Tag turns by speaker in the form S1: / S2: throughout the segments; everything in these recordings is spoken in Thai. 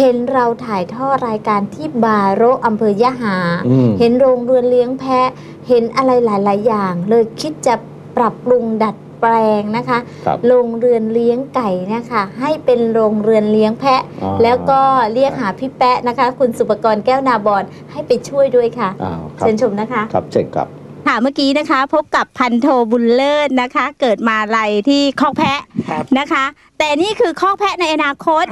S1: เห็นเราถ่ายทอดรายการที่บาโรอำเภอยะหา
S2: อืม
S1: เห็นโรงเรือนเลี้ยงแพะ เห็นอะไรหลาย ๆ อย่าง เลยคิดจะปรับปรุงดัดแปลงนะคะ
S2: ครับ
S1: โรงเรือนเลี้ยงไก่เนะคะให้เป็นโรงเรือนเลี้ยงแพะ
S2: อ๋อ
S1: แล้วก็เรียกหาพี่แปะนะคะ คุณสุปกรณ์แก้วนาบอนให้ไปช่วยด้วยค่ะ
S2: อ้าวครับ
S1: เชิญชมนะคะ
S2: ครับเชิญครับ
S3: ค่ะเมื่อกี้นะคะ พบกับพันโทบุญเลิศนะคะ เกิดมาลัยที่คอกแพะ
S4: ครับ
S3: นะคะ แต่นี่คือคอกแพะในอนาคต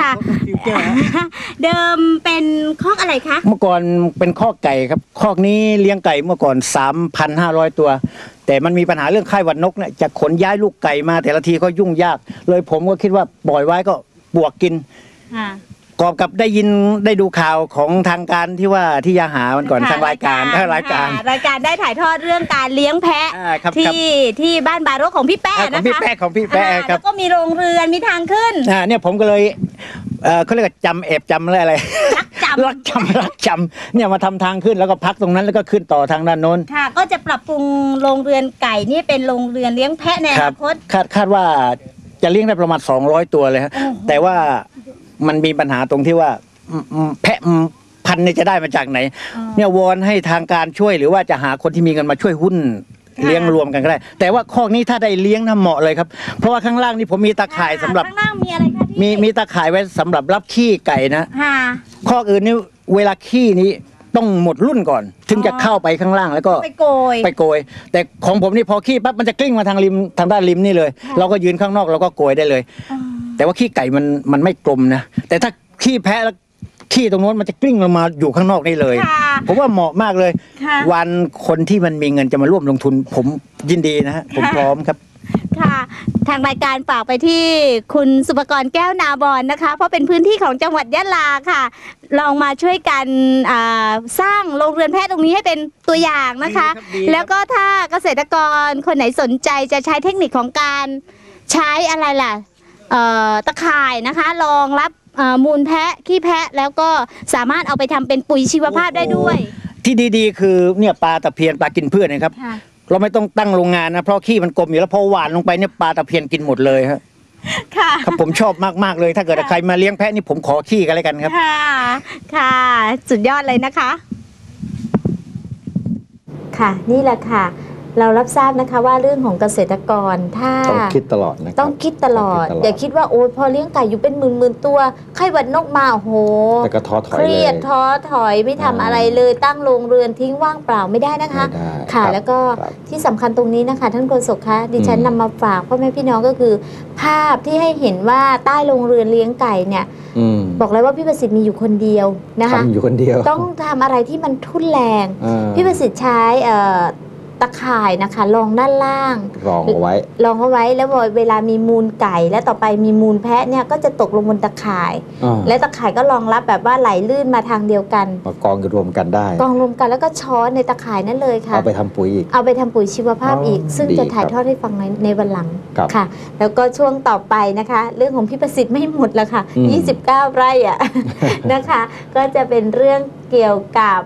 S3: ค่ะ
S4: ฟิวเจอร์ฮะ
S3: เดิมเป็นคอกอะไรคะ
S4: เมื่อก่อนเป็นคอกไก่ครับคอกนี้เลี้ยงไก่เมื่อก่อน 3,500 ตัว แต่มันมีปัญหาเรื่องไข้หวัดนกเนี่ยจะขนย้ายลูกไก่มาแต่ละทีก็ยุ่งยาก เลยผมก็คิดว่าปล่อยไว้ก็บวกกิน
S3: ค่ะ
S4: กอบกับได้ยินได้ดูข่าวของทางการที่ว่าที่ยาหามันก่อนทางรายการทางรายการ
S3: ค่ะรายการได้ถ่ายทอดเรื่องการเลี้ยงแพะ
S4: อ่าครับ
S3: ที่
S4: ครับ
S3: ที่บ้านบาโรกของพี่แป้
S4: อ่าขอ
S3: นะ
S4: งพี่
S3: คะ
S4: แป๊ะของพี่แป๊ะ
S3: อ่า
S4: ครั
S3: แล้
S4: บ
S3: วก็มีโรงเรือนมีทางขึ้น
S4: อ่าเนี่ยผมก็เลยเอ่อเขาเรียกว่าจำแอบจำอะไรอะไร
S3: รักจำ
S4: รักจำรักจำเนี่ยมาทำทางขึ้นแล้วก็พักตรงนั้นแล้วก็ขึ้นต่อทางด้านโน้น
S3: ค่ะ ก็จะปรับปรุงโรงเรือนไก่นี่เป็นโรงเรือนเลี้ยงแพะในอ
S4: ครั
S3: นาคต
S4: คาดคาดว่าจะเลี้ยงได้ประมาณ 200 ตัวเลยฮะ
S3: โอ้โห
S4: แต่ว่า มันมีปัญหาตรงที่ว่าอืมอืมแพะอืมพันธุ์เนี่ยจะได้มาจากไหน เนี่ยวอนให้ทางการช่วยหรือว่าจะหาคนที่มีเงินมาช่วยหุ้น
S3: ค่ะ
S4: เลี้ยงรวมกันก็ได้ แต่ว่าคอกนี้ถ้าได้เลี้ยงน่าเหมาะเลยครับ เพราะว่าข้างล่างนี่ผมมีตาข่ายสำหรับ
S3: ข้างล่างมีอะไรคะพี่
S4: มีมีตาข่ายไว้สำหรับรับขี้ไก่นะ
S3: ค่ะ
S4: คอกอื่นนี่เวลาขี้นี้ต้องหมดรุ่นก่อน ถึงจะเข้าไปข้างล่างแล้วก็
S3: ไปโกย
S4: ไปโกย แต่ของผมนี่พอขี้ปั๊บมันจะกลิ้งมาทางริมทางด้านริมนี่เลย
S3: ค่ะ
S4: เราก็ยืนข้างนอกเราก็โกยได้เลย
S3: อ๋อ
S4: แต่ว่าขี้ไก่มันมันไม่กลมนะ แต่ถ้าขี้แพะแล้วขี้ตรงโน้นมันจะกลิ้งลงมาอยู่ข้างนอกนี่เลย
S3: ค่ะ
S4: ผมว่าเหมาะมากเลย
S3: ค่ะ
S4: วันคนที่มันมีเงินจะมาร่วมลงทุน ผมยินดีนะฮะผม
S3: ค่ะ
S4: พร้อมครับ
S3: ค่ะ ทางรายการฝากไปที่คุณสุปกรณ์แก้วนาบอนนะคะ เพราะเป็นพื้นที่ของจังหวัดยะลาค่ะ ลองมาช่วยกันอ่าสร้างโรงเรือนแพะตรงนี้ให้เป็นตัวอย่างนะคะ
S4: ดีครับดีครับ
S3: แล้วก็ถ้าเกษตรกรคนไหนสนใจจะใช้เทคนิคของการใช้อะไรล่ะเอ่อ ตะข่ายนะคะรองรับเอ่อมูลแพะขี้แพะแล้วก็สามารถเอาไปทำเป็นปุ๋ยชีวภาพได้ด้วย
S4: ที่ดีๆ คือเนี่ยปลาตะเพียนปลากินพืชนะครับ
S3: ค่ะ
S4: เราไม่ต้องตั้งโรงงานนะเพราะขี้มันกลมอยู่แล้วพอหวานลงไปเนี่ยปลาตะเพียนกินหมดเลยครับ
S3: ค่ะ
S4: ครับผมชอบมาก ๆ เลย ถ้าเกิดใครมาเลี้ยงแพะนี่ผมขอขี้กันเลยกันครับ
S3: ค่ะ ค่ะ สุดยอดเลยนะคะ
S1: ค่ะ นี่แหละค่ะ เรารับทราบนะคะว่าเรื่องของเกษตรกรถ้า
S2: ต้องคิดตลอดนะครับ
S1: ต้องคิดตลอด
S2: ต้องคิดตลอด
S1: อย่าคิดว่าโอ้ยพอเลี้ยงไก่อยู่เป็นหมื่นหมื่นๆตัวไข้หวัดนกมาโอ้โห
S2: แต่ก็ท้อถอย
S1: เค
S2: เล
S1: รียด
S2: ย
S1: ท้อถอยไม่ทำ
S2: อ่า
S1: อะไรเลยตั้งโรงเรือนทิ้งว่างเปล่าไม่ได้นะคะ
S2: ไม่ได้
S1: ค่ะ
S2: รับ
S1: แล้วก็
S2: ครับ
S1: ที่สำคัญตรงนี้นะคะ ท่านโฆษกคะดิฉัน
S2: อืม
S1: นำมาฝากพ่อแม่พี่น้องก็คือ ภาพที่ให้เห็นว่าใต้โรงเรือนเลี้ยงไก่เนี่ย
S2: อืม
S1: บอกเลยว่าพี่ประสิทธิ์มีอยู่คนเดียวนะคะ
S2: ทำอยู่คนเดียว
S1: ต้องทำอะไรที่มันทุ่นแรง
S2: อ่า
S1: พี่ประสิทธิ์ใช้เอ่อ ตะข่ายนะคะรองด้านล่าง
S2: รองเอาไว้
S1: รองเอาไว้แล้วเวลามีมูลไก่ และต่อไปมีมูลแพะเนี่ยก็จะตกลงบนตะข่าย
S2: อ่า
S1: และตะข่ายก็รองรับแบบว่าไหลลื่นมาทางเดียวกัน
S2: มากองกันรวมกันได้
S1: กองรวมกันแล้วก็ช้อนในตะข่ายนั่นเลยค่ะ
S2: เอาไปทำปุ๋ยอีก
S1: เอาไปทำปุ๋ยชีวภาพ
S2: อ๋ออี
S1: อีก ซึ่ง
S2: ดี
S1: จะถ่าย
S2: ครับ
S1: ทอดให้ฟังในในวันหลัง
S2: ครับ
S1: ค่ะ แล้วก็ช่วงต่อไปนะคะ เรื่องของพี่ประสิทธิ์ไม่หมดแล้วค่ะ
S2: อืม
S1: 29 ไร่อะนะคะ ก็จะเป็นเรื่องเกี่ยวกับ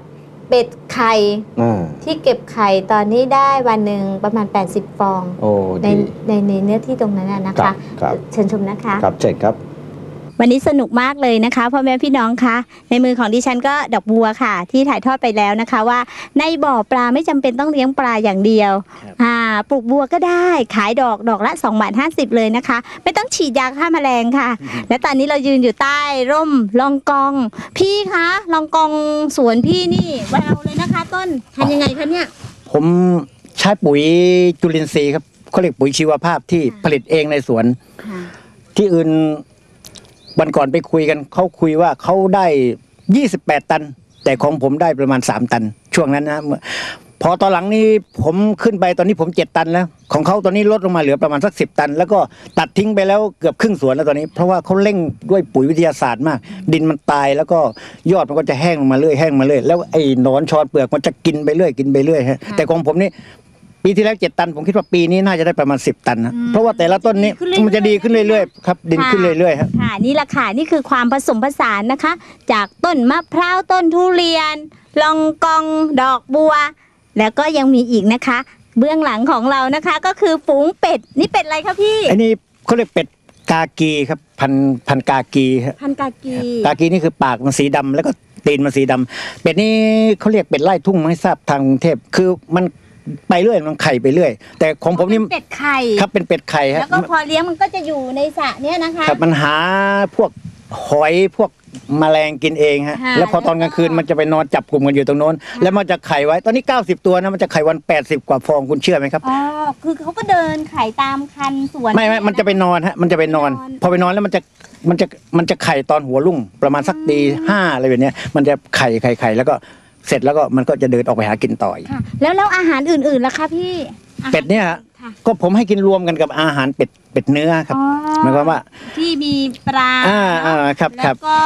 S1: เป็ดไข่
S2: อ่า
S1: ที่เก็บไข่ตอนนี้ได้วันหนึ่งประมาณ 80 ฟอง
S2: โอ้
S1: ใน
S2: ดี
S1: ในในเนื้อที่ตรงนั้นน่ะนะ
S2: ครั
S1: คะ
S2: บครับ
S1: เชิญชมนะคะ
S2: ครับเชิญครับ
S3: วันนี้สนุกมากเลยนะคะพ่อแม่พี่น้องคะในมือของดิฉันก็ดอกบัวค่ะ ที่ถ่ายทอดไปแล้วนะคะว่า ในบ่อปลาไม่จำเป็นต้องเลี้ยงปลาอย่างเดียว
S4: ครับ
S3: อ่าปลูกบัวก็ได้ ขายดอกดอกละ2บาท50 เลยนะคะ ไม่ต้องฉีดยาฆ่าแมลงค่ะ และตอนนี้เรายืนอยู่ใต้ร่มลองกอง พี่คะลองกองสวนพี่นี่แววเลยนะคะ ต้นทำยังไงคะเนี่ย
S4: ผมใช้ปุ๋ยจุลินทรีย์ครับเขาเรียกปุ๋ยชีวภาพที่ผลิตเองในสวน ที่อื่น วันก่อนไปคุยกันเขาคุยว่าเขาได้ 28 ตัน แต่ของผมได้ประมาณ 3 ตัน ช่วงนั้นนะพอตอนหลังนี้ผมขึ้นไปตอนนี้ผม 7 ตันแล้ว ของเขาตอนนี้ลดลงมาเหลือประมาณสัก 10 ตัน แล้วก็ตัดทิ้งไปแล้วเกือบครึ่งสวนแล้วตอนนี้ เพราะว่าเขาเร่งด้วยปุ๋ยวิทยาศาสตร์มาก ดินมันตายแล้วก็ยอดมันก็จะแห้งลงมาเรื่อยแห้งมาเรื่อยแล้วไอ้หนอนชอนเปลือกมันจะกินไปเรื่อยกินไปเรื่อยฮะแต่ของผมนี่ ปีที่แล้วเจ็ดตัน ผมคิดว่าปีนี้น่าจะได้ประมาณ10ตันนะ
S3: อืม
S4: เพราะว่าแต่ละต้นนี้
S3: ดีขึ้นเรื่อยๆ
S4: มันจะดีขึ้นเรื่อยๆครับดินขึ้นเรื่อยๆครับ
S3: ค่ะนี่แหละค่ะนี่คือความผสมผสานนะคะ จากต้นมะพร้าวต้นทุเรียน ลองกองดอกบัว แล้วก็ยังมีอีกนะคะ เบื้องหลังของเรานะคะก็คือฝูงเป็ดนี่เป็ดอะไรคะพี่
S4: ไอ้นี่เขาเรียกเป็ดกากีครับพันธุ์พันธุ์กากีฮะ
S3: พันกากี
S4: กากีนี่คือปากมันสีดำแล้วก็ตีนมันสีดำเป็ดนี่เขาเรียกเป็ดไล่ทุ่งไม่ทราบทางกรุงเทพคือมัน ไปเรื่อยมันไข่ไปเรื่อย แต่ของผมนี่
S3: เป็นเป็ดไข่
S4: ครับเป็นเป็ดไข่ฮะ
S3: แล้วก็พอเลี้ยงมันก็จะอยู่ในสระเนี้ยนะคะ
S4: ครับมันหาพวกหอยพวกแมลงกินเองฮะ
S3: ค่ะ
S4: แล้วพอตอนกลางคืนมันจะไปนอนจับกลุ่มกันอยู่ตรงโน้น แล้วมันจะไข่ไว้ตอนนี้ 90 ตัวนะมันจะไข่วัน 80 กว่าฟองคุณเชื่อไหมครับ
S3: อ๋อคือเขาก็เดินไข่ตามคันสวน
S4: ไม่ไม่มันจะไปนอนฮะมันจะไปนอน
S3: นอน
S4: พอไปนอนแล้วมันจะมันจะมันจะไข่ตอนหัวรุ่งประมาณสักตีห้าอะไรแบบเนี้ยมันจะไข่ไข่ไข่แล้วก็ เสร็จแล้วก็มันก็จะเดินออกไปหากินต่ออีก
S3: ค่ะ แล้วแล้วอาหารอื่นๆล่ะคะพี่อาหาร
S4: เป็ดเนี่ยฮะ
S3: ค่ะ
S4: ก็ผมให้กินรวมกันกับอาหารเป็ดเป็ดเนื้อครับ
S3: อ๋อ
S4: หมายความว่า
S3: ที่มีปลา
S4: อ่า
S3: เนอะ
S4: อ่าครับค
S3: แล้
S4: รั
S3: ว
S4: บ
S3: ก็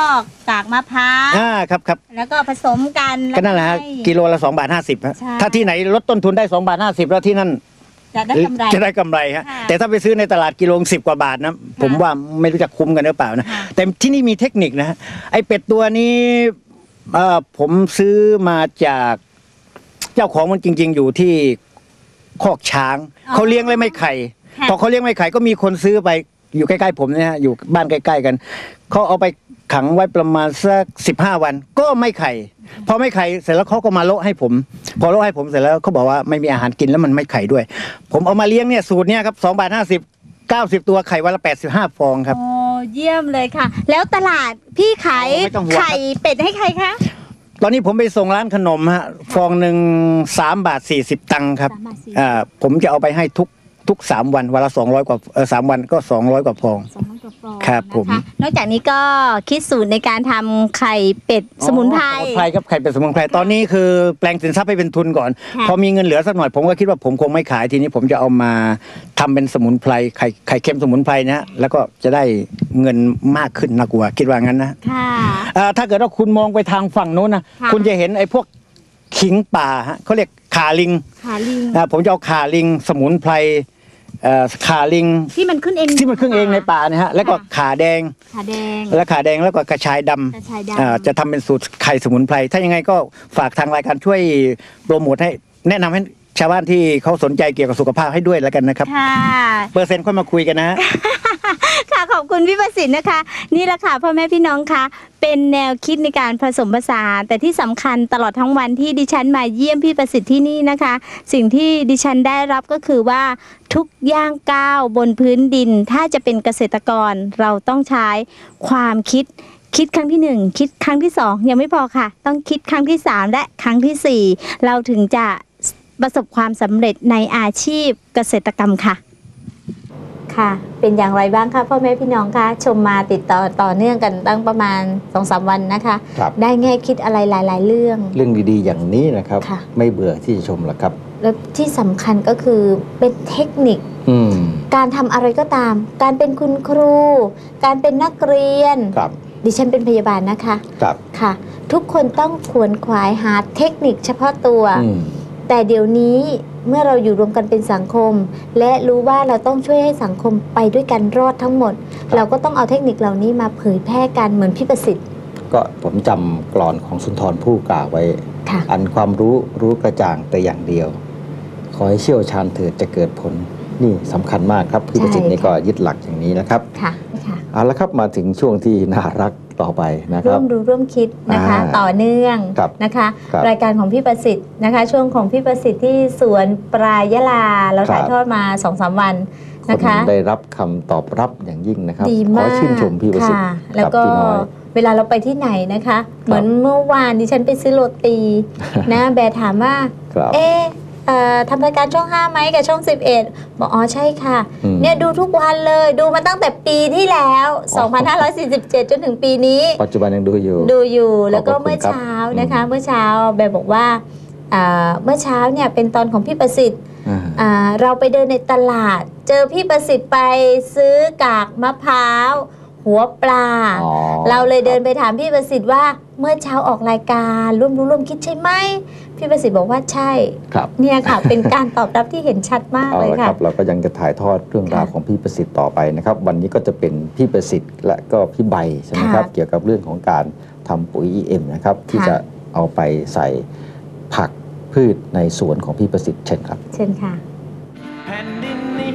S3: กากมะพร้าว
S4: อ่าครับครับ
S3: แล้วก็ผสมกัน
S4: ก็นั่นแหละฮะ
S3: ให้
S4: กิโลละ2บาท50ฮะ
S3: ใช่
S4: ถ้าที่ไหนลดต้นทุนได้2บาท50แล้วที่นั่น
S3: จะได้กำไร
S4: จะได้กำไรฮะ
S3: ค่ะ
S4: แต่ถ้าไปซื้อในตลาดกิโลสิบกว่าบาทนะผมว่าไม่รู้จะคุ้มกันหรือเปล่านะ
S3: ค่ะ
S4: แต่ที่นี่มีเทคนิคนะฮะไอเป็ดตัวนี้ เอ่อผมซื้อมาจากเจ้าของมันจริง ๆ อยู่ที่คอกช้าง เขาเลี้ยงเลยไม่ไข่
S3: ค่ะ
S4: พอเขาเลี้ยงไม่ไข่ก็มีคนซื้อไปอยู่ใกล้ๆผมเนี่ยฮะอยู่บ้านใกล้ ๆ กันเขาเอาไปขังไว้ประมาณสักสิบห้าวัน ก็ไม่ไข่พอไม่ไข่เสร็จแล้วเขาก็มาโละให้ผม พอโละให้ผมเสร็จแล้วเขาบอกว่าไม่มีอาหารกินแล้วมันไม่ไข่ด้วย ผมเอามาเลี้ยงเนี่ยสูตรเนี่ยครับสองบาทห้าสิบเก้าสิบตัวไข่วันละแปดสิบห้าฟองครับ
S3: โอ้ เยี่ยมเลยค่ะ แล้วตลาดพี่ขาย
S4: โอ้ไม่ต้องห่วงครับ
S3: ไข่เป็ดให้ใครคะ
S4: ตอนนี้ผมไปส่งร้านขนมฮะฟองหนึ่งสามบาทสี่สิบตังค์ครับ
S3: สามบาทสี่
S4: อ่าผมจะเอาไปให้ทุก ทุกสามวันวันละสองร้อยกว่าเออสามวันก็สองร้อยกว่าฟอง
S3: สองร้อยกว่าฟอง
S4: ครับผม
S3: นะคะนอกจากนี้ก็คิดสูตรในการทำไข่เป็ดสมุนไพร
S4: สมุนไพรครับไข่เป็นสมุนไพรตอนนี้คือแปลงสินทรัพย์ให้เป็นทุนก่อน
S3: ค่ะ
S4: พอมีเงินเหลือสักหน่อยผมก็คิดว่าผมคงไม่ขายทีนี้ผมจะเอามาทำเป็นสมุนไพรไข่ไข่เค็มสมุนไพรนะฮะแล้วก็จะได้เงินมากขึ้นนะกลัวคิดว่างั้นนะ
S3: ค่ะ
S4: อ่าถ้าเกิดว่าคุณมองไปทางฝั่งโน้นนะ
S3: ค่ะ
S4: คุณจะเห็นไอ้พวกขิงป่าฮะเขาเรียกขาลิง
S3: ขาลิง
S4: นะผมจะเอาขาลิงสมุนไพร เอ่อขาลิง
S3: ที่มันขึ้นเอง
S4: ที่มันขึ้นเองในป่านะฮะแล้วก็ขาแดง
S3: ขาแดง
S4: แล้วขาแดงแล้วก็กระชายดำ
S3: กระชายด
S4: อ่าจะทำเป็นสูตรไข่สมุนไพรถ้ายังไงก็ฝากทางรายการช่วยโปรโมทให้แนะนำให้ชาวบ้านที่เขาสนใจเกี่ยวกับสุขภาพให้ด้วยแล้วกันนะครับำ
S3: ค่ะ
S4: เปอร์เซ็นต์ค่อยมาคุยกันนะฮะ
S3: ค่ะขอบคุณพี่ประสิทธิ์นะคะ นี่แหละค่ะพ่อแม่พี่น้องคะเป็นแนวคิดในการผสมผสานแต่ที่สำคัญตลอดทั้งวันที่ดิฉันมาเยี่ยมพี่ประสิทธิ์ที่นี่นะคะ สิ่งที่ดิฉันได้รับก็คือว่าทุกย่างก้าวบนพื้นดิน ถ้าจะเป็นเกษตรกรเราต้องใช้ความคิดคิดครั้งที่หนึ่งคิดครั้งที่สองยังไม่พอค่ะ ต้องคิดครั้งที่สามและครั้งที่สี่เราถึงจะประสบความสำเร็จในอาชีพเกษตรกรรมค่ะ
S1: ค่ะ เป็นอย่างไรบ้างคะพ่อแม่พี่น้องคะชมมาติดต่อต่อเนื่องกันตั้งประมาณ2อสวันนะคะ
S2: ครับ
S1: ได้แง่คิดอะไรหลาย ๆ เรื่อง
S2: เรื่องดีๆ อย่างนี้นะครับ
S1: ค่ะ
S2: ไม่เบื่อที่จะชมหรอกครับ
S1: แล้วที่สำคัญก็คือเป็นเทคนิค
S2: อืม
S1: การทำอะไรก็ตาม การเป็นคุณครู การเป็นนักเรียน
S2: ครับ
S1: ดิฉันเป็นพยาบาลนะคะ
S2: ครับ
S1: ค่ะ ทุกคนต้องขวนขวายหาเทคนิคเฉพาะตัว
S2: อืม
S1: แต่เดี๋ยวนี้เมื่อเราอยู่รวมกันเป็นสังคม และรู้ว่าเราต้องช่วยให้สังคมไปด้วยกันรอดทั้งหมด เราก็ต้องเอาเทคนิคเหล่านี้มาเผยแพร่กันเหมือนพี่ประสิทธิ์
S2: ก็ผมจำกรอนของสุนทรผู้กล่าวไว้
S1: ค่ะ
S2: อันความรู้รู้กระจ่างแต่อย่างเดียว ขอให้เชี่ยวชาญเถิดจะเกิดผลนี่สำคัญมากครับพี่ประสิทธิ์นี่
S1: ใช่
S2: ก็
S1: ค่ะ
S2: ยึดหลักอย่างนี้นะครับ
S1: ค่ะค่ะ
S2: เอาละครับมาถึงช่วงที่น่ารัก ต่อไปนะค
S1: ร่
S2: รั
S1: ว
S2: บ
S1: มดูร่วมคิดนะคะ
S2: อ่า
S1: ต่อเนื่อง
S2: ครับ
S1: นะคะ
S2: ครับ
S1: รายการของพี่ประสิทธิ์นะคะ ช่วงของพี่ประสิทธิ์ที่สวนปลายะลาเรา
S2: ครับ
S1: ถ่ายทอดมา2อสวัน
S2: ค
S1: นะคะ
S2: นได้รับคำตอบรับอย่างยิ่งนะครับ
S1: ดี
S2: ข
S1: มา
S2: อกชื่นชมพี่ประสิทธิ์
S1: ค่ะแล้วก็
S2: พี่น้อย
S1: เวลาเราไปที่ไหนนะคะ เหมือนเมื่อวานดิฉันไปซื้อโรตีนะแบร์ถามว่า
S2: ครับ
S1: เอ๊ะเอ่อ ทำรายการช่อง 5 ไหมกับช่อง 11 บอกอ๋อใช่ค่ะ
S2: อืม
S1: เนี่ยดูทุกวันเลยดูมาตั้งแต่ปีที่แล้ว
S2: อ๋อ
S1: 2547 จนถึงปีนี้
S2: ปัจจุบันยังดูอยู่
S1: ดูอยู่แล้วก็
S2: ขอบพระคุณ
S1: เมื่อเช้านะคะ
S2: ครับ
S1: เมื่อเช้าแบร์บอกว่าอ่าเมื่อเช้าเนี่ยเป็นตอนของพี่ประสิทธิ์
S2: อ่า
S1: อ่าเราไปเดินในตลาด เจอพี่ประสิทธิ์ไปซื้อกากมะพร้าว หัวปลา
S2: อ๋อ
S1: เราเลยเดินไปถามพี่ประสิทธิ์ว่าเมื่อเช้าออกรายการร่วมรู้ร่วมคิดใช่ไหม พี่ประสิทธิ์บอกว่าใช่
S2: ครับ
S1: เนี่ยค่ะ เป็นการตอบรับที่เห็นชัดมาก
S2: เอา
S1: เลย
S2: ละค
S1: ค่ะ
S2: รับเราก็ยังจะถ่ายทอดเรื่องราว
S1: ค่ะ
S2: ของพี่ประสิทธิ์ต่อไปนะครับ วันนี้ก็จะเป็นพี่ประสิทธิ์และก็พี่ใบใช่ไหมครับ
S1: ค่ะ
S2: เกี่ยวกับเรื่องของการทำปุ๋ย EM นะครับที่
S1: ค่ะ
S2: จะเอาไปใส่ผักพืชในสวนของพี่ประสิทธิ์เช่นครับ
S1: เชิญค่ะ
S5: แผ่นดินนี้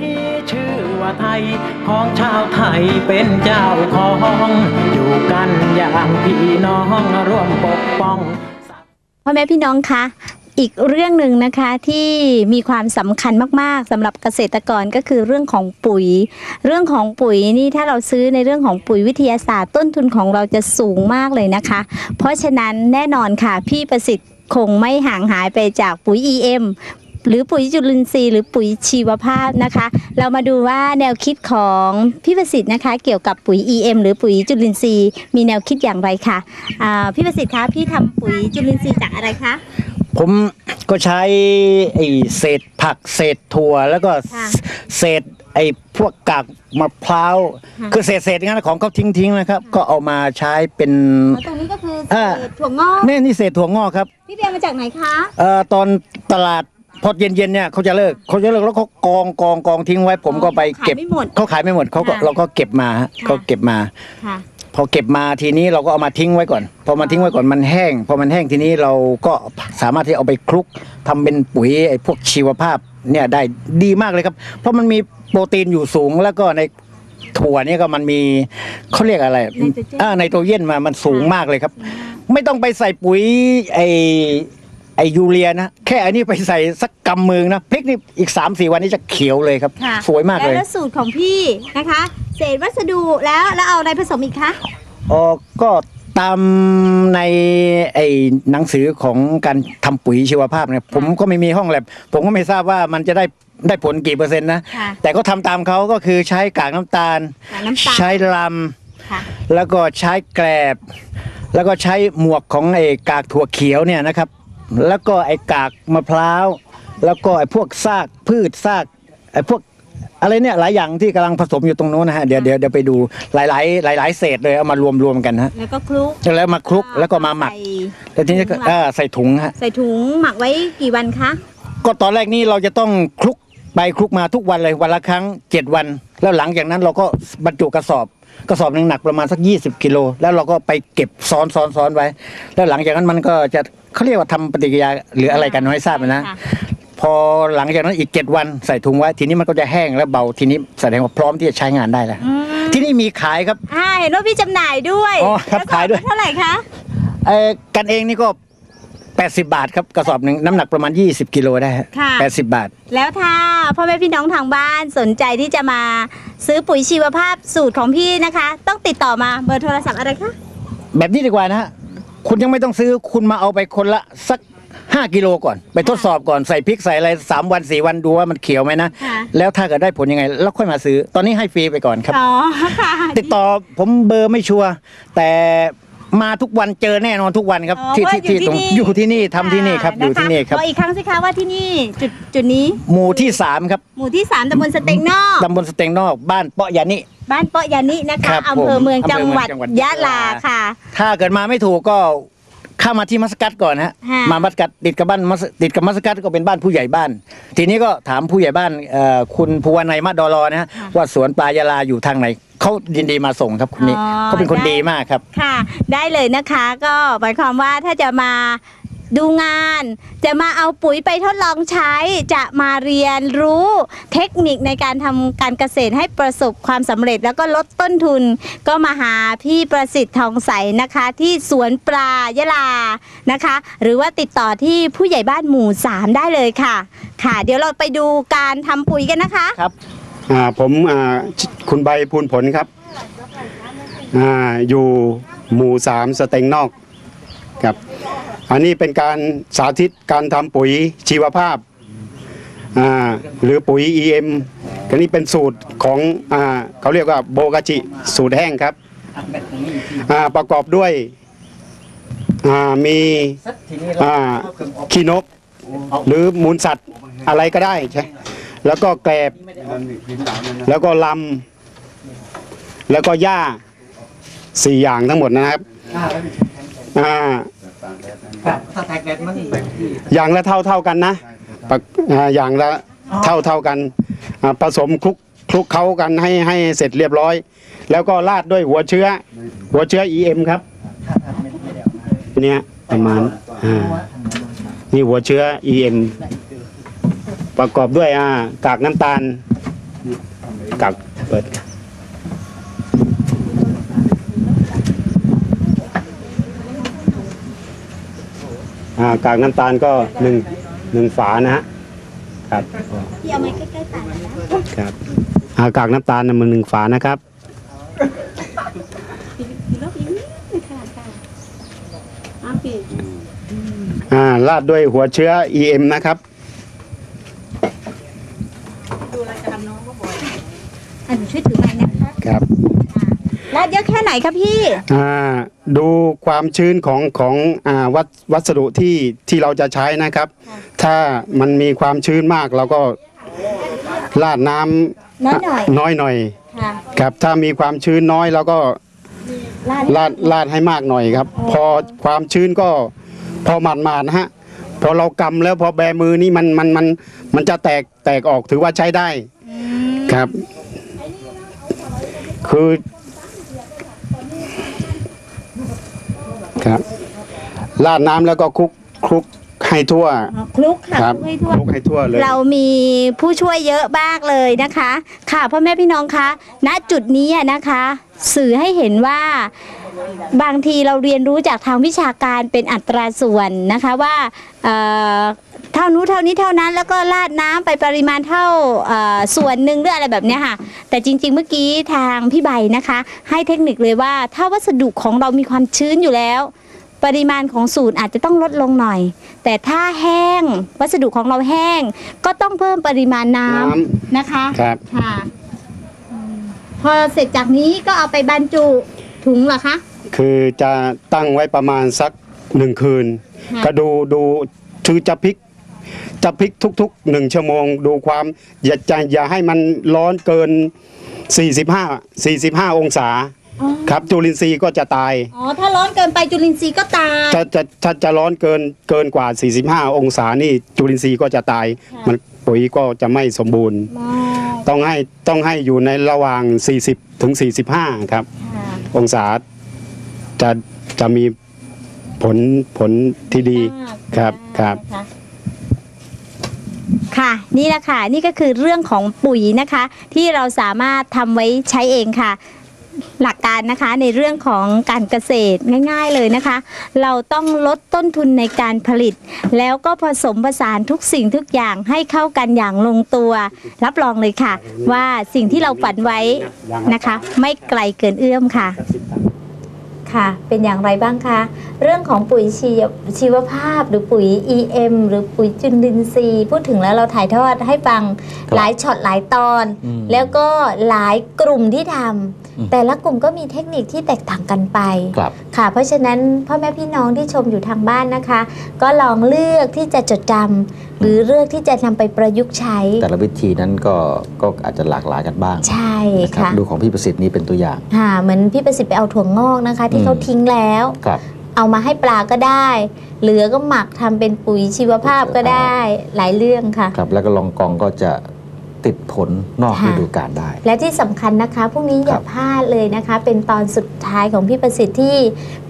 S5: ชื่อว่าไทยของชาวไทยเป็นเจ้าของ อยู่กันอย่างพี่น้องร่วมปกป้อง
S3: พ่อแม่พี่น้องคะอีกเรื่องหนึ่งนะคะที่มีความสำคัญมากๆสำหรับเกษตรกรก็คือเรื่องของปุ๋ย เรื่องของปุ๋ยนี่ถ้าเราซื้อในเรื่องของปุ๋ยวิทยาศาสตร์ต้นทุนของเราจะสูงมากเลยนะคะ เพราะฉะนั้นแน่นอนค่ะพี่ประสิทธิ์คงไม่ห่างหายไปจากปุ๋ย EM หรือปุ๋ยจุลินทรีย์หรือปุ๋ยชีวภาพนะคะ เรามาดูว่าแนวคิดของพี่ประสิทธิ์นะคะ เกี่ยวกับปุ๋ย EM หรือปุ๋ยจุลินทรีย์มีแนวคิดอย่างไรคะอ่าพี่ประสิทธิ์คะพี่ทำปุ๋ยจุลินทรีย์จากอะไรคะ
S4: ผมก็ใช้ไอ้เศษผักเศษถั่วแล้วก็
S3: ค่ะ
S4: เศษไอ้พวกกากมะพร้าว
S3: ค่ะ
S4: คือเศษเศษงั้นของเขาทิ้งทิ้งๆนะครับ ก็เอามาใช้เป็น
S3: อ๋อตรงนี้ก็คือ
S4: อ่า
S3: เศษถั่วงอก
S4: นี่นี่เศษถั่วงอกครับ
S3: พี่เรียนมาจากไหนคะ
S4: เอ่อตอนตลาด พอเย็นๆเนี่ยเขาจะเลิกเขาจะเลิกแล้วเขากองกองกองทิ้งไว้ ผมก็ไปเก็บ
S3: ขายไม่หมด
S4: เขาขายไม่หมดเขาก็
S3: ค่ะ
S4: เราก็เก็บมาฮะ
S3: ค่ะ
S4: เขาเก็บมา
S3: ค่ะ
S4: พอเก็บมาทีนี้เราก็เอามาทิ้งไว้ก่อน พอมาทิ้งไว้ก่อนมันแห้ง พอมันแห้งทีนี้เราก็สามารถที่เอาไปคลุกทำเป็นปุ๋ยไอ้พวกชีวภาพเนี่ยได้ดีมากเลยครับ เพราะมันมีโปรตีนอยู่สูงแล้วก็ในถั่วเนี่ยก็มันมีเขาเรียกอะไร
S3: ไนโตรเจน
S4: อ่าไนโตรเจนมามันสูงมากเลยครับ ไม่ต้องไปใส่ปุ๋ยไอ ไอยูเรียนะ แค่อันนี้ไปใส่สักกำมือนะพริกนี่อีก3าสี่วันนี้จะเขียวเลยครับ
S3: ค่ะ
S4: สวยมากเลย
S3: แล้วสูตรของพี่นะคะ เศษวัสดุแล้วแล้วเอาอะไรผสมอีกคะ
S4: อ๋อก็ตามในไอ้หนังสือของการทำปุ๋ยชีวภาพเนี่ยผมก็ไม่มีห้องแลบผมก็ไม่ทราบว่ามันจะได้ได้ผลกี่เปอร์เซ็นต์นะ
S3: ค่ะ
S4: แต่ก็ทำตามเขาก็คือใช้กากน้ำตาล
S3: กากน้ำตาล
S4: ใช้ล
S3: ค่ะำ
S4: แล้วก็ใช้แกลบ แล้วก็ใช้หมวกของไอ้กากถั่วเขียวเนี่ยนะครับ แล้วก็ไอ้กากมะพร้าว แล้วก็ไอ้พวกซากพืชซากไอ้พวกอะไรเนี่ยหลายอย่างที่กำลังผสมอยู่ตรงโน้นนะฮะเดี๋ยวเดี๋ยวเดี๋ยวไปดูหลายๆหลายๆเศษเลยเอามารวมรวมกันฮะ
S3: แล้วก็คลุก
S4: แล้วมาคลุกแล้วก็มาหมัก
S3: ใส่
S4: แล้วทีนี้ก็
S3: ถุงหมัก
S4: เออใส่ถุงฮะ
S3: ใส่ถุงหมักไว้กี่วันคะ
S4: ก็ตอนแรกนี่เราจะต้องคลุกไปคลุกมาทุกวันเลยวันละครั้ง 7 วัน แล้วหลังจากนั้นเราก็บรรจุกระสอบกระสอบหนึ่งหนักประมาณสัก 20 กิโลแล้วเราก็ไปเก็บซ้อนซ้อนซ้อนไว้ แล้วหลังจากนั้นมันก็จะ เขาเรียกว่าทำปฏิกิริยาหรืออะไรกันไม่ทราบนะ
S3: ค่ะ
S4: พอหลังจากนั้นอีก7วันใส่ถุงไว้ ทีนี้มันก็จะแห้งและเบาทีนี้แสดงว่าพร้อมที่จะใช้งานได้แล้ว
S3: อืม
S4: ที่นี่มีขายครับ
S3: อ่าเห็นว่าพี่จำหน่ายด้วย
S4: อ๋อครับ
S3: กะสอ
S4: ขายด้วย
S3: เท่าไหร่คะ
S4: เอ่อกันเองนี่ก็ 80 บาทครับกระสอบหนึ่งน้ำหนักประมาณ 20 กิโลได้ฮะ
S3: ค่ะ
S4: 80 บาท
S3: แล้วถ้าพ่อแม่พี่น้องทางบ้านสนใจที่จะมาซื้อปุ๋ยชีวภาพสูตรของพี่นะคะ ต้องติดต่อมาเบอร์โทรศัพท์อะไรคะ
S4: แบบนี้ดีกว่านะฮะ คุณยังไม่ต้องซื้อคุณมาเอาไปคนละสัก5กิโลก่อน ไปทดสอบก่อนใส่พริกใส่อะไร3วัน4วันดูว่ามันเขียวไหมนะ
S3: ค่ะ
S4: แล้วถ้าเกิดได้ผลยังไง แล้วค่อยมาซื้อ ตอนนี้ให้ฟรีไปก่อนครับ
S3: อ๋อค่ะ
S4: ติดต่อผมเบอร์ไม่ชัวร์แต่ มาทุกวันเจอแน่นอนทุกวันครับ
S3: อ๋อ
S4: ที่
S3: ว่า
S4: ที่ที่ตรงอยู่ที่นี่ทำที่นี่ครับะอยู่ที่นี่ครับ
S3: ขออีกครั้งสิคะว่าที่นี่จุดจุดนี้
S4: หมู่ที่3ครับ
S3: หมู่ที่ 3ตำบลสเต็งนอก
S4: ตำบลสเตงนอกบ้านเปาะยานิ
S3: บ้านเปาะยานินะ
S4: ครั
S3: คะ
S4: บ
S3: อำเภอเมือง
S4: ผม
S3: จังหวัด
S4: อำเภอเมืองจังหวัด
S3: ยะลา ยะ
S4: ลา
S3: ค่ะ
S4: ถ้าเกิดมาไม่ถูกก็ เข้ามาที่มัสกัดก่อนฮะ
S3: ฮะ
S4: มามัสกัดติดกับบ้านมัสติดกับมัสกัดก็เป็นบ้านผู้ใหญ่บ้าน ทีนี้ก็ถามผู้ใหญ่บ้านเอ่อคุณภูวนัยมาดอรอนะฮะว่าสวนปลายาลาอยู่ทางไหนเขายินดีมาส่งครับคนนี้
S3: อ๋อ
S4: เขาเป็นคน
S3: ได้
S4: ดีมากครับ
S3: ค่ะ ได้เลยนะคะก็หมายความว่าถ้าจะมา ดูงาน จะมาเอาปุ๋ยไปทดลองใช้ จะมาเรียนรู้เทคนิคในการทำการเกษตรให้ประสบความสำเร็จแล้วก็ลดต้นทุน ก็มาหาพี่ประสิทธิ์ทองใสนะคะ ที่สวนปลายะลานะคะ หรือว่าติดต่อที่ผู้ใหญ่บ้านหมู่ 3 ได้เลยค่ะ ค่ะ เดี๋ยวเราไปดูการทำปุ๋ยกันนะคะ
S4: ครับ
S6: อ่าผมอ่าคุณใบพูนผลครับอ่าอยู่หมู่สามสเต็งนอก ครับ อันนี้เป็นการสาธิตการทำปุ๋ยชีวภาพาหรือปุ๋ย EM อันนี้เป็นสูตรของอเขาเรียกว่าโบกาจิสูตรแห้งครับประกอบด้วยมีขี้นก หรือมูลสัตว์อะไรก็ได้ใช่แล้วก็แกลบ แล้วก็ลำ แล้วก็หญ้าสี่อย่างทั้งหมดนะครับ อ่าอย่างละเท่าเท่ากันนะปะอ่าอย่างละเท่าเท่ากันอ่าผสมคลุกคลุกเข้ากันให้ให้เสร็จเรียบร้อย แล้วก็ราดด้วยหัวเชื้อ หัวเชื้อ EM ครับเนี่ยประมาณอ่านี่หัวเชื้อ EM ประกอบด้วยอ่ากากน้ำตาลกักเปิด กากน้ำตาลก็หนึ่งหนึ่งฝานะฮะครับ
S3: พี่เอาไม้ใกล้ๆปากนะครับ
S6: อ่ากากน้ำตาลน่ะมันหนึ่งฝานะครับอ่าราดด้วยหัวเชื้อ EM นะครับ
S3: อะหนูช่วยถือไม้นะคะ
S6: ครับ
S3: ลาดเยอะแค่ไหนคะพี่
S6: อ่าดูความชื้นของของอ่าวัสวัสดุที่ที่เราจะใช้นะครับ ถ้ามันมีความชื้นมากเราก็ราดน้ำ
S3: น้อยหน่อย
S6: น้อยหน่อย
S3: ค่ะ
S6: ครับถ้ามีความชื้นน้อยเราก็
S3: ลาด
S6: ลาดลาดให้มากหน่อยครับ พอความชื้นก็พอหมาดมาดๆนะฮะพอเรากำแล้วพอแบมือนี่มันมันมันมันจะแตกแตกออกถือว่าใช้ได้ครับ คือ ครับลาดน้ำแล้วก็คลุกคลุกให้ทั่ว
S3: อ๋อคลุกค่ะ
S6: ครับ
S3: คลุกให้ทั่ว
S6: คลุกให้ทั่วเลย
S3: เรามีผู้ช่วยเยอะมากเลยนะคะ ค่ะพ่อแม่พี่น้องคะ ณจุดนี้อะนะคะ สื่อให้เห็นว่าบางทีเราเรียนรู้จากทางวิชาการเป็นอัตราส่วนนะคะว่าเอ่อ เท่านู้นเท่านี้เท่านั้น แล้วก็ราดน้ำไปปริมาณเท่าเอ่อส่วนหนึ่งหรืออะไรแบบเนี้ยค่ะ แต่จริง ๆ เมื่อกี้ทางพี่ใบนะคะ ให้เทคนิคเลยว่า ถ้าวัสดุของเรามีความชื้นอยู่แล้วปริมาณของสูตรอาจจะต้องลดลงหน่อย แต่ถ้าแห้งวัสดุของเราแห้ง ก็ต้องเพิ่มปริมาณน้
S6: น้ำ
S3: นะคะ
S6: ครับ
S3: ค่ะอืมพอเสร็จจากนี้ก็เอาไปบรรจุถุงเหรอคะ
S6: คือจะตั้งไว้ประมาณสักหนึ่งคืน
S3: ค่ะ
S6: ก็ดูดูคือจะพลิก จะพลิกทุกๆหนึ่งชั่วโมง ดูความอย่าจะอย่าให้มันร้อนเกิน 45 45 องศา
S3: อ๋อ
S6: ครับจุลินทรีย์ก็จะตาย
S3: อ๋อ ถ้าร้อนเกินไปจุลินทรีย์ก็ตาย
S6: ถ้าจะถ้าจะร้อนเกินเกินกว่า 45 องศานี่จุลินทรีย์ก็จะตาย
S3: ค่ะ
S6: มันปุ๋ยก็จะไม่สมบูรณ์
S3: อ๋อ
S6: ต้องให้ต้องให้อยู่ในระหว่าง 40 ถึง 45 ครับ
S3: ค่ะ
S6: องศาจะจะมีผลผลที่ดี
S3: มาก
S6: ครับครับะค่ะ
S3: ค่ะนี่แหละค่ะนี่ก็คือเรื่องของปุ๋ยนะคะ ที่เราสามารถทำไว้ใช้เองค่ะ หลักการนะคะในเรื่องของการเกษตรง่าย ๆเลยนะคะ เราต้องลดต้นทุนในการผลิต แล้วก็ผสมผสานทุกสิ่งทุกอย่างให้เข้ากันอย่างลงตัว รับรองเลยค่ะ ว่าสิ่งที่เราฝันไว้นะคะ ไม่ไกลเกินเอื้อมค่ะ
S1: ค่ะ เป็นอย่างไรบ้างคะ เรื่องของปุ๋ยชีวชีวภาพหรือปุ๋ย EM หรือปุ๋ยจุลินทรีย์พูดถึงแล้วเราถ่ายทอดให้ฟัง
S2: ครับ
S1: หลายช็อตหลายตอน
S2: อืม
S1: แล้วก็หลายกลุ่มที่ท
S2: อืมำ
S1: แต่ละกลุ่มก็มีเทคนิคที่แตกต่างกันไป
S2: ครับ
S1: ค่ะ เพราะฉะนั้นพ่อแม่พี่น้องที่ชมอยู่ทางบ้านนะคะ ก็ลองเลือกที่จะจดจำหรือเลือกที่จะนำไปประยุกต์ใช้
S2: แต่ละวิธีนั้นก็ก็อาจจะหลากหลายกันบ้าง
S1: ใช่
S2: นะครับ
S1: ค่ะ
S2: ดูของพี่ประสิทธิ์นี้เป็นตัวอย่าง
S1: ค่ะเหมือนพี่ประสิทธิ์ไปเอาถั่วงอกนะคะ ที่
S2: อืม
S1: เขาทิ้งแล้ว
S2: ครับ
S1: เอามาให้ปลาก็ได้ เหลือก็หมักทำเป็นปุ๋ยชีวภาพก็ได้หลายเรื่องค่ะ
S2: ครับ แล้วก็ลองกองก็จะ ติดผลนอก
S1: ค่ะ
S2: ฤดูกาลได้
S1: และที่สำคัญนะคะพรุ่งนี้อย่า
S2: ครับ
S1: พลาดเลยนะคะ เป็นตอนสุดท้ายของพี่ประสิทธิ์ที่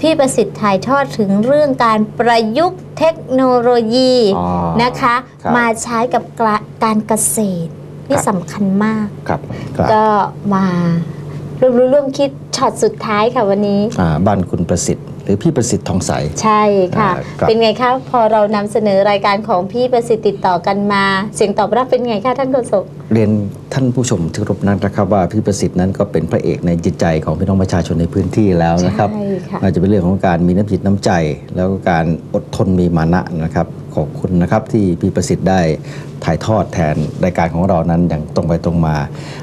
S1: พี่ประสิทธิ์ถ่ายทอดถึงเรื่องการประยุกต์เทคโนโลยี
S2: อ๋อ
S1: นะคะ
S2: ครับ
S1: มาใช้กับกระการเกษตรนี่
S2: ครับ
S1: สำคัญมาก
S2: ครับครับ
S1: ก็มาร่วมรู้ร่วมคิดช็อตสุดท้ายค่ะวันนี้
S2: อ่าบ้านคุณประสิทธิ์ห รือพี่ประสิทธิ์ทองใส
S1: ใช่ค่ะ
S2: อ่าครับ
S1: เป็นไงคะพอเรานำเสนอรายการของพี่ประสิทธิ์ติดต่อกันมา เสียงตอบรับเป็นไงคะท่านโฆษก
S2: เรียนท่านผู้ชมที่เคารพนั้นนะครับว่าพี่ประสิทธิ์นั้นก็เป็นพระเอกในจิตใจของพี่น้องประชาชนในพื้นที่แล้วนะครับ
S1: ใช่ค่ะ
S2: อาจจะเป็นเรื่องของการมีน้ำจิตน้ำใจ แล้วก็การอดทนมีมานะนะครับ ขอบคุณนะครับที่พี่ประสิทธิ์ได้ถ่ายทอดแทนรายการของเรานั้นอย่างตรงไปตรงมา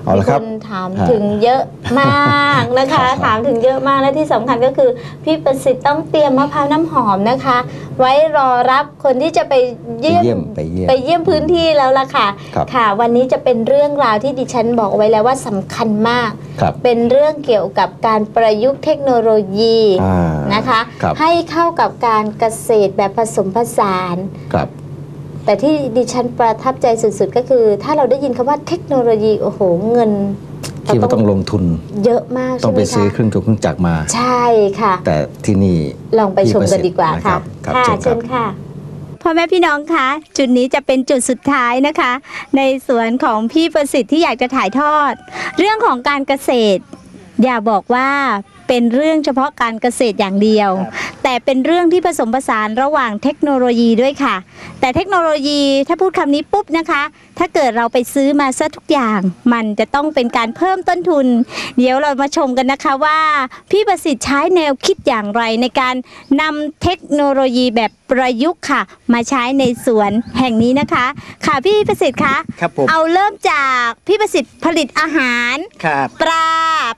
S2: เอาละครับ
S1: มีนถาม
S2: ฮะ
S1: ถึงเยอะมากนะคะ
S2: ครับ
S1: ถามถึงเยอะมากและที่สำคัญก็คือ พี่ประสิทธิ์ต้องเตรียมมะพร้าวน้ำหอมนะคะ ไว้รอรับคนที่จะไป
S2: ไป
S1: เยี่ยม
S2: เยี่ยมไปเยี่ยม
S1: ไปเยี่ยมพื้นที่แล้วล่ะค่ะ
S2: ครับ
S1: ค่ะ วันนี้จะเป็นเรื่องราวที่ดิฉันบอกไว้แล้วว่าสำคัญมาก
S2: ครับ
S1: เป็นเรื่องเกี่ยวกับการประยุกต์เทคโนโลยี
S2: อ่า
S1: นะคะ
S2: ครับ
S1: ให้เข้ากับการเกษตรแบบผสมผสาน
S2: ครับ
S1: แต่ที่ดิฉันประทับใจสุดๆ ก็คือ ถ้าเราได้ยินคำว่าเทคโนโลยีโอ้โหเงิน
S2: คิดว่าต้องลงทุน
S1: เยอะมาก
S2: ต้อ
S1: ใช่
S2: ง
S1: ไห
S2: ไป
S1: ม
S2: ซื้อ
S1: คะ
S2: เครื่องจักรเครื่องจักรมา
S1: ใช่ค่ะ
S2: แต่ที่นี่
S1: ลองไปชมกันดีกว่าค่ะ
S2: ครับ
S1: ค่ะ
S2: เชิญครับ
S1: เชิญค่ะ
S3: พอพ่อแม่พี่น้องคะจุดนี้จะเป็นจุดสุดท้ายนะคะ ในสวนของพี่ประสิทธิ์ที่อยากจะถ่ายทอด เรื่องของการเกษตร อย่าบอกว่า เป็นเรื่องเฉพาะการเกษตรอย่างเดียว แต่เป็นเรื่องที่ผสมผสานระหว่างเทคโนโลยีด้วยค่ะ แต่เทคโนโลยีถ้าพูดคำนี้ปุ๊บนะคะ ถ้าเกิดเราไปซื้อมาซะทุกอย่าง มันจะต้องเป็นการเพิ่มต้นทุน เดี๋ยวเรามาชมกันนะคะว่า พี่ประสิทธิ์ใช้แนวคิดอย่างไรในการนำเทคโนโลยีแบบประยุกต์ค่ะ มาใช้ในสวนแห่งนี้นะคะ ค่ะพี่ประสิทธิ์คะ
S4: ครับผม
S3: เอาเริ่มจากพี่ประสิทธิ์ผลิตอาหาร
S4: ครับ
S3: ปลา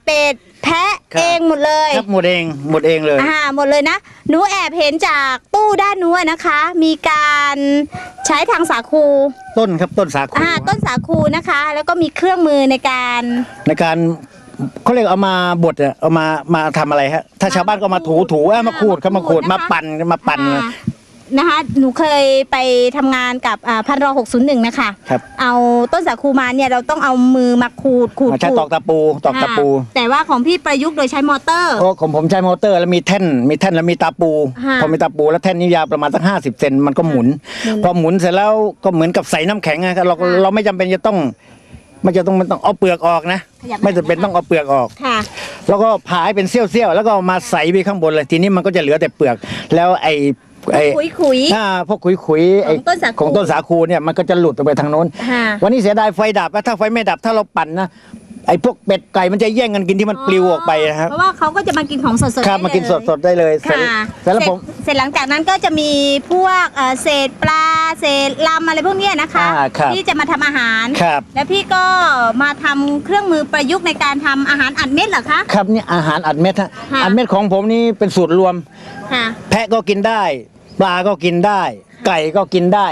S3: เป็ดแพะ
S4: ครับ
S3: เองหมดเลย
S4: ครับหมดเองหมดเองเลย
S3: อ่าหมดเลยนะหนูแอบเห็นจากตู้ด้านนู้นนะคะ มีการใช้ทางสาคู
S4: ต้นครับต้นสาคู
S3: อ่าต้นสาคูนะคะ แล้วก็มีเครื่องมือในการ
S4: ในการเขาเรียกเอามาบดอะเอามามาทำอะไรฮะถ้าชาวบ้านก็มาถูถูเอ้ยมาขูดเขามาขูดมาปั่นมาปั่น
S3: อ่า นะคะ หนูเคยไปทำงานกับพันรอหกศูนย์หนึ่งนะคะ
S4: ครับ
S3: เอาต้นสาคูมาเนี่ยเราต้องเอามือมาขูดขูด
S4: มาใช้
S3: ขูด
S4: ตอกตะปูตอกตะปู
S3: อ่าแต่ว่าของพี่ประยุกต์โดยใช้มอเตอร์
S4: เพราะของผมใช้มอเตอร์แล้วมีแท่น มีแท่นแล้วมีตาปู
S3: ค่ะ
S4: พอมีตาปูแล้วแท่นนี้ยาวประมาณสักห้าสิบเซนมันก็หมุน
S3: หมุน
S4: พอหมุนเสร็จแล้วก็เหมือนกับใส่น้ำแข็งอะครับเรา
S3: ค่ะ
S4: เราไม่จำเป็นจะต้องมันจะต้องมันต้องเอาเปลือกออกนะ
S3: ขยับ
S4: ไม่จำเป็น
S3: หน่อยนะคะ
S4: ต้องเอาเปลือกออก
S3: ค่ะ
S4: แล้วก็ผ่าให้เป็นเสี้ยวๆ แล้วก็เอามาใส่ไปข้างบนเลย ทีนี้มันก็จะเหลือแต่เปลือก แล้วไอ้ ไอ้
S3: ขุยขุย
S4: อ่าพวกขุยๆไอ้
S3: ของต้นสาคู
S4: ของต้นสาคูเนี่ยมันก็จะหลุดออกไปทางโน้น
S3: ค่ะ
S4: วันนี้เสียดายไฟดับอะถ้าไฟไม่ดับถ้าเราปั่นนะไอ้พวกเป็ดไก่มันจะแย่งกันกินที่มันปลิวออกไปนะครับ
S3: เพราะว่าเขาก็จะมากินของสดๆ
S4: ครับ
S3: ได้
S4: มากิน
S3: เลย
S4: สดๆได้เลยเสร็จ
S3: ค่ะ
S4: เสร็จแล้วผม
S3: เสร็จหลังจากนั้นก็จะมีพวกเอ่อเศษปลาเศษลำอะไรพวกเนี้ยนะคะ
S4: อ่าครับ
S3: ที่จะมาทำอาหาร
S4: ครับ
S3: แล้วพี่ก็มาทำเครื่องมือประยุกต์ในการทำอาหารอัดเม็ดเหรอคะ
S4: ครับนี่อาหารอัดเม็ดฮะ
S3: ค่ะ
S4: อัดเม็ดของผมนี่เป็นสูตรรวม
S3: ค่ะ
S4: แพะก็กินได้ ปลาก็กินได้ ไก่ก็กินได้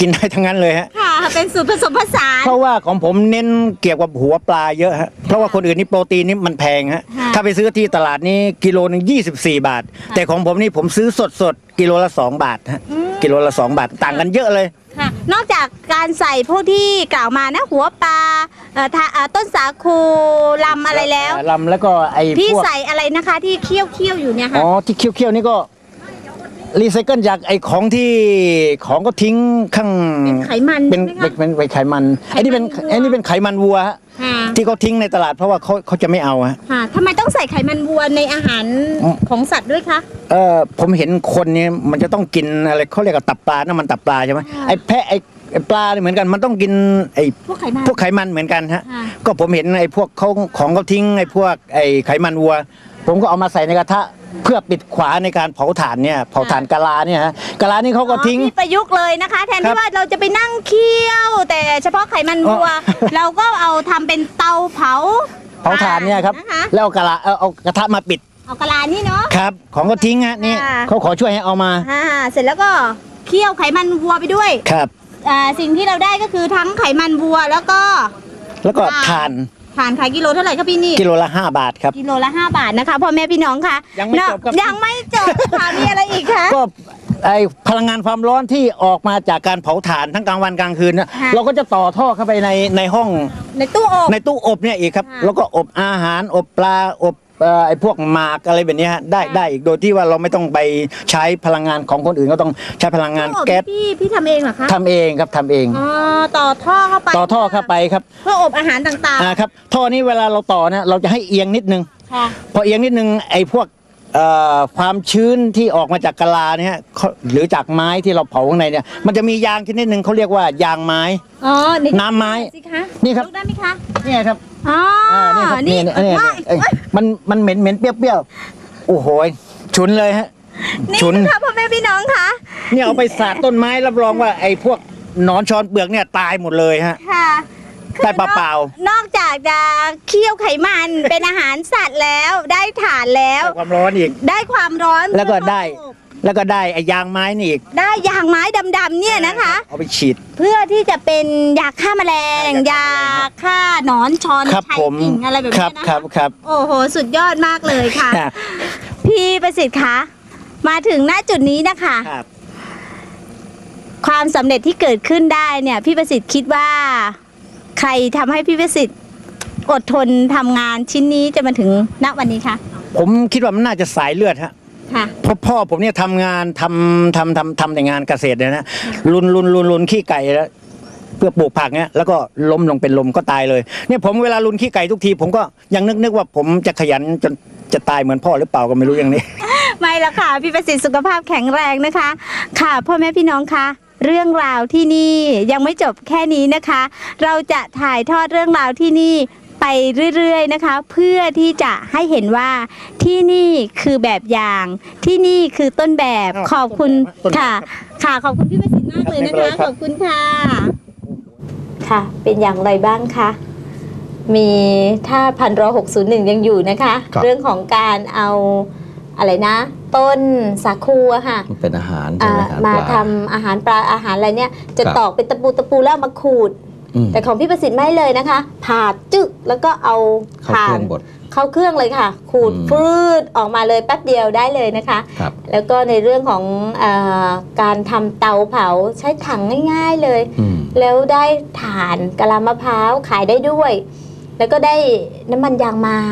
S4: กินได้ทั้งนั้นเลยฮะ
S3: ค่ะ เป็นสูตรผสมผสาน
S4: เพราะว่าของผมเน้นเกี่ยวกับหัวปลาเยอะฮะ เพราะว่าคนอื่นนี่โปรตีนนี่มันแพงฮะ
S3: ค่ะ
S4: ถ้าไปซื้อที่ตลาดนี่กิโลหนึ่ง24 บาท แต่ของผมนี่ผมซื้อสดสดๆกิโลละ 2 บาทฮะ กิโลละ 2 บาท ต่างกันเยอะเลย
S3: ค่ะนอกจากการใส่พวกที่กล่าวมานะหัวปลาเอ่อทาเอ่อต้นสาคูลำอะไรแล้ว
S4: ลำแล้วก็ไอ้
S3: พี่
S4: พวก
S3: ใส่อะไรนะคะที่เคี่ยวเคี่ยวๆอยู่เนี่ยค่ะ
S4: อ๋อที่เคี้ยวๆนี่ก็รีไซเคิลจากไอ้ของที่ของก็ทิ้งข้าง
S3: เป็นไขมัน
S4: เป็น
S3: ใช่ไหมคะ
S4: เป็นเป็นเป็นไขมัน
S3: ไขมัน
S4: ไอ้นี่เป็น
S3: วัว
S4: ไอ้นี่เป็นไขมันวัวฮะ
S3: ค่ะ
S4: ที่เขาทิ้งในตลาดเพราะว่าเขาเขาจะไม่เอาฮะ
S3: ค่ะทำไมต้องใส่ไขมันวัวในอาหาร
S4: อืม
S3: ของสัตว์ด้วยคะ
S4: เออผมเห็นคนเนี่ยมันจะต้องกินอะไรเขาเรียกว่าตับปลาน้ำมันตับปลาใช่ไหม
S3: ค่ะ
S4: ไอ้แพะไอ้ไอ้ปลาเนี่ยเหมือนกันมันต้องกินไอ้
S3: พวกไขมัน
S4: พวกไขมันเหมือนกันฮะ
S3: ค่ะ
S4: ก็ผมเห็นไอ้พวกเขาของเขาทิ้งไอ้พวกไอ้ไขมันวัว ผมก็เอามาใส่ในกระทะเพื่อปิดขวาในการเผาถ่านเนี่ยเผาถ่านกะลาเนี่ยฮะกะลานี่เขาก็ทิ้ง
S3: อ๋อพี่ประยุกต์เลยนะคะ แทน
S4: ครั
S3: ที่
S4: บ
S3: ว่าเราจะไปนั่งเคี่ยว แต่เฉพาะไขมันวัว
S4: อ๋อ
S3: เราก็เอาทำเป็นเตาเผา
S4: เผาถ่านเนี่ยครับ
S3: นะคะ
S4: แล้วเอากะลาเอาเอากระทะมาปิด
S3: เอากะลานี่เนาะ
S4: ครับ ของก็ทิ้งฮะนี่
S3: ค่ะ
S4: เขาขอช่วยให้เอามา
S3: อ่าเสร็จแล้วก็เคี่ยวไขมันวัวไปด้วย
S4: ครับ
S3: อ่าสิ่งที่เราได้ก็คือทั้งไขมันวัวแล้วก็
S4: แล้วก็
S3: ค่ะ
S4: ทาน
S3: ถ่านขายกิโลเท่าไหร่ครับพี่นี่
S4: กิโลละ 5 บาทครับ
S3: กิโลละ 5 บาทนะคะพ่อแม่พี่น้องค่ะ
S4: ยังไม่จบครับ
S3: ยังไม่จบค่ะมีอะไรอีกคะ
S4: ก็ไอพลังงานความร้อนที่ออกมาจากการเผาถ่านทั้งกลางวันกลางคืนนะ
S3: ค่ะ
S4: เราก็จะต่อท่อเข้าไปในในห้อง
S3: ในตู้อบ
S4: ในตู้อบเนี่ยอีกครับ
S3: ค่ะ
S4: แล้วก็อบอาหารอบปลาอบ เอ่อไอพวกหมากอะไรแบบเนี้ยฮะได้
S3: ค่ะ
S4: ได้อีกโดยที่ว่าเราไม่ต้องไปใช้พลังงานของคนอื่นก็ต้องใช้พลังงาน
S3: ตู้อบ
S4: แก๊ส
S3: พี่พี่ทำเองเหรอคะ
S4: ทำเองครับทำเอง
S3: อ๋อต่อท่อเข้าไป
S4: ต่อท่อเข้าไปครับ
S3: เพื่ออบอาหารต่าง
S4: อ่าครับท่อนี้เวลาเราต่อนะเราจะให้เอียงนิดนึง
S3: ๆค่ะ
S4: พอเอียงนิดนึงไอ้พวกเอ่อความชื้นที่ออกมาจากกะลาเนี่ยเขาหรือจากไม้ที่เราเผาข้างในเนี่ยมันจะมียางชนิดหนึ่งเขาเรียกว่ายางไม้
S3: อ๋อ
S4: น้ำไม้
S3: สิคะ
S4: นี่ครับ
S3: ยกได้ไหมคะ
S4: เนี่ยครับ
S3: อ๋อ
S4: อ่านี่ครับ
S3: นี่
S4: เนี่ยเนี่ยเนี่ย
S3: ว้าย
S4: เอ้ยมันมันเหม็นเหม็นเปรี้ยวๆโอ้โหฉุนเลยฮะ
S3: นี่
S4: ฉุน
S3: ค่ะพ่อแม่พี่น้องคะ
S4: เนี่ยเอาไปสาดต้นไม้รับรองว่าไอ้พวกหนอนช้อนเปลือกเนี่ยตายหมดเลยฮะ
S3: ค่ะ
S4: ได้เปล่า
S3: นอกจากจะเคี่ยวไขมัน เป็นอาหารสัตว์แล้วได้ฐานแล้ว
S4: ได้ความร้อนอีก
S3: ได้ความร้อน
S4: แล้วก็ได้
S3: เพื่อ
S4: แล้วก็ได้ไอ้ยางไม้นี่อีก
S3: ได้ยางไม้ดำๆเนี่ยนะคะ
S4: เอาไปฉีด
S3: เพื่อที่จะเป็นยาฆ่าแมลง
S4: ใช่
S3: ยาฆ่าหนอนชอน
S4: ครับ
S3: ชัย
S4: ผม
S3: กิ่งอะไรแบบ
S4: ครั
S3: นี้
S4: บ
S3: นะ
S4: ครั
S3: คะ
S4: บครับ
S3: โอ้โห สุดยอดมากเลยค่ะ พี่ประสิทธิ์คะมาถึงณจุดนี้นะคะ
S4: ครับ
S3: ความสำเร็จที่เกิดขึ้นได้เนี่ย พี่ประสิทธิ์คิดว่า ใครทำให้พี่ประสิทธิ์อดทนทำงานชิ้นนี้จะมาถึงณวันนี้คะ
S4: ผมคิดว่ามันน่าจะสายเลือดฮะ
S3: ค่ะ
S4: เพราะพ่อผมเนี่ยทำงานทำทำทำทำแต่งานเกษตรเนี่ยนะลุนลุนลุนลุนขี้ไก่แล้วเพื่อปลูกผักเนี่ยแล้วก็ล้มลงเป็นลมก็ตายเลยเนี่ยผมเวลาลุนขี้ไก่ทุกที ผมก็ยังนึกนึกว่าผมจะขยันจนจะตายเหมือนพ่อหรือเปล่าก็ไม่รู้อย่างนี้
S3: ไม่ละค่ะ พี่ประสิทธิ์สุขภาพแข็งแรงนะคะ ค่ะพ่อแม่พี่น้องคะเรื่องราวที่นี่ยังไม่จบแค่นี้นะคะ เราจะถ่ายทอดเรื่องราวที่นี่ ไปเรื่อยๆนะคะ เพื่อที่จะให้เห็นว่าที่นี่คือแบบอย่าง ที่นี่คือต้นแบบ
S4: อ้าว
S3: ขอบคุณ
S4: ต้นแบบ
S3: ค่ะ ค่ะขอบคุณพี่ประสิทธิ์มากเลยนะ
S4: ไม่เป็น
S3: คะ
S4: ไรครับ
S3: ขอบคุณค่ะ
S1: ค่ะ เป็นอย่างไรบ้างคะมีถ้าพันรอหกศูนย์หนึ่งยังอยู่นะคะ
S2: ครับ
S1: เรื่องของการเอาอะไรนะ ต้นสาคูอะค่ะ
S2: มันเป็นอาหารใช่
S1: อ่า
S2: ไหมอาหาร
S1: มา
S2: ปลา
S1: ทำอาหารปลาอาหารอะไรเนี่ย จะ
S2: ครับ
S1: ตอกเป็นตะปูตะปูแล้วเอามาขูด
S2: อืม
S1: แต่ของพี่ประสิทธิ์ไม่เลยนะคะ ผ่าจึกแล้วก็เอา
S2: เข้าเครื่องบด
S1: เข้าเครื่องเลยค่ะ ขูด
S2: อืม
S1: ฟืดออกมาเลยแป๊บเดียวได้เลยนะคะ
S2: ครับ
S1: แล้วก็ในเรื่องของเออการทำเตาเผาใช้ถังง่ายๆเลย
S2: อืม
S1: แล้วได้ถ่านกะลามะพร้าวขายได้ด้วย แล้วก็ได้น้ำมันยางไม้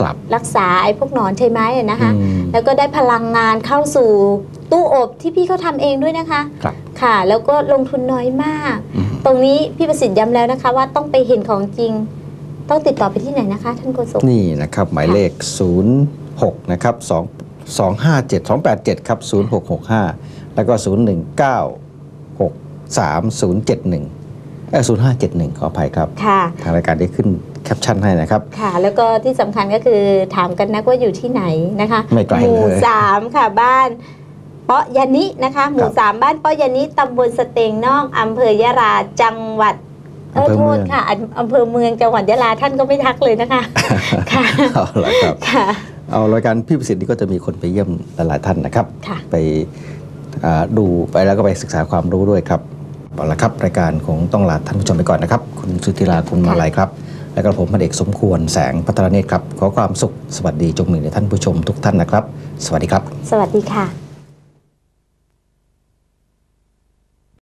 S2: กลับ
S1: รักษาไอ้พวกหนอนใช่ไหมอะนะคะ
S2: อืม
S1: แล้วก็ได้พลังงานเข้าสู่ ตู้อบที่พี่เขาทำเองด้วยนะคะ
S2: ครับ
S1: ค่ะ แล้วก็ลงทุนน้อยมาก
S2: อืม
S1: ตรงนี้พี่ประสิทธิ์ย้ำแล้วนะคะ ว่าต้องไปเห็นของจริง ต้องติดต่อไปที่ไหนนะคะ ท่านโฆษก
S2: นี่นะครับ หมายเลข 06 นะครับ2 257 287 ครับ 0665 แล้วก็ 019 63 071เออ0571 ขออภัยครับ
S1: ค่ะ
S2: ทางรายการได้ขึ้นแคปชั่นให้นะครับ
S1: ค่ะ แล้วก็ที่สำคัญก็คือถามกันนักว่าอยู่ที่ไหนนะคะ
S2: ไม่ไกล
S1: หมู่
S2: เลย
S1: สามค่ะบ้าน เปาะยานินะคะ หมู่สามบ้านเปาะยานิตำบลสเตงนอกอำเภอยะลาจังหวัดเออ
S2: อำเภอ
S1: โท
S2: เมื
S1: ษ
S2: อง
S1: ค่ะอำอำเภอเมืองจังหวัดยะลาท่านก็ไม่ทักเลยนะคะค่ะ
S2: เอาละครับ
S1: ค่ะ
S2: เอารายการพี่ประสิทธิ์นี่ก็จะมีคนไปเยี่ยมหลายๆท่านนะครับ
S1: ค่ะ
S2: ไปอ่าดูไปแล้วก็ไปศึกษาความรู้ด้วยครับเอาละครับรายการคงต้องลาท่านผู้ชมไปก่อนนะครับ คุณสุธิราคุณมาลัยครับ และก็ผมพระเอกสมควรแสงพัฒนาเนตรครับ ขอความสุขสวัสดีจงมีในท่านผู้ชมทุกท่านนะครับ สวัสดีครับ
S1: สวัสดีค่ะ